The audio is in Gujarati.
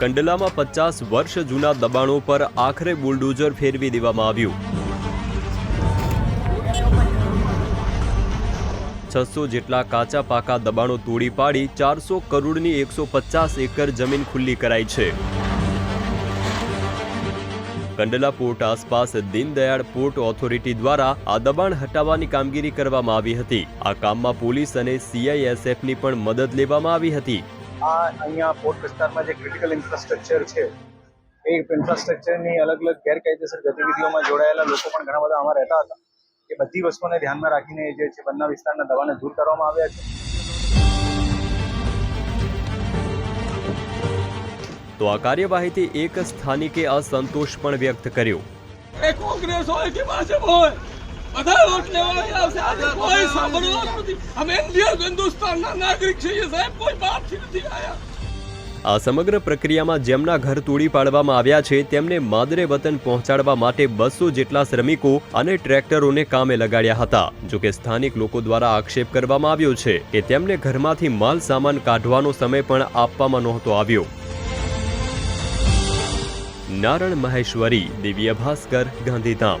કંડલામાં પચાસ વર્ષ જૂના દબાણો પર આખરે બુલડોઝર ફેરવી દેવામાં આવ્યું. છસો જેટલા કાચા પાકા દબાણો તોડી પાડી ચારસો કરોડની એકસો પચાસ એકર જમીન ખુલ્લી કરાઈ છે. કંડલા પોર્ટ આસપાસ દીનદયાળ પોર્ટ ઓથોરિટી દ્વારા આ દબાણ હટાવવાની કામગીરી કરવામાં આવી હતી. આ કામમાં પોલીસ અને સીઆઈએસએફની પણ મદદ લેવામાં આવી હતી. આ અહીંયા પોર્ટ વિસ્તારમાં જે ક્રિટિકલ ઇન્ફ્રાસ્ટ્રક્ચર છે એ ઇન્ફ્રાસ્ટ્રક્ચરની અલગ અલગ ગેરકાયદેસર ગતિવિધિઓમાં જોડાયેલા લોકો પણ ઘણા બધા આમાં રહેતા હતા. એ બધી વસ્તુઓને ધ્યાનમાં રાખીને જે છે બંને વિસ્તારના દવાને દૂર કરવામાં આવ્યા છે. તો આ કાર્યવાહીથી એક સ્થાનિકે અસંતોષ પણ વ્યક્ત કર્યો. કોંગ્રેસ હોય કે ભાજપ હોય? બધા વોટ લેવા આવશે. કોઈ સાંભળવાનું નથી. અમે ઇન્ડિયન હિન્દુસ્તાનના નાગરિક છીએ સાહેબ. કોઈ બહારથી નથી આયા. આ સમગ્ર પ્રક્રિયામાં જેમના ઘર તોડી પાડવામાં આવ્યા છે તેમને માદરે વતન પહોંચાડવા માટે બસો જેટલા શ્રમિકો અને ટ્રેક્ટરોને કામે લગાડ્યા હતા. જોકે સ્થાનિક લોકો દ્વારા આક્ષેપ કરવામાં આવ્યો છે કે તેમને ઘરમાંથી માલ સામાન કાઢવાનો સમય પણ આપવામાં નહોતો આવ્યો. Naran Maheshwari Divya Bhaskar Gandhidham.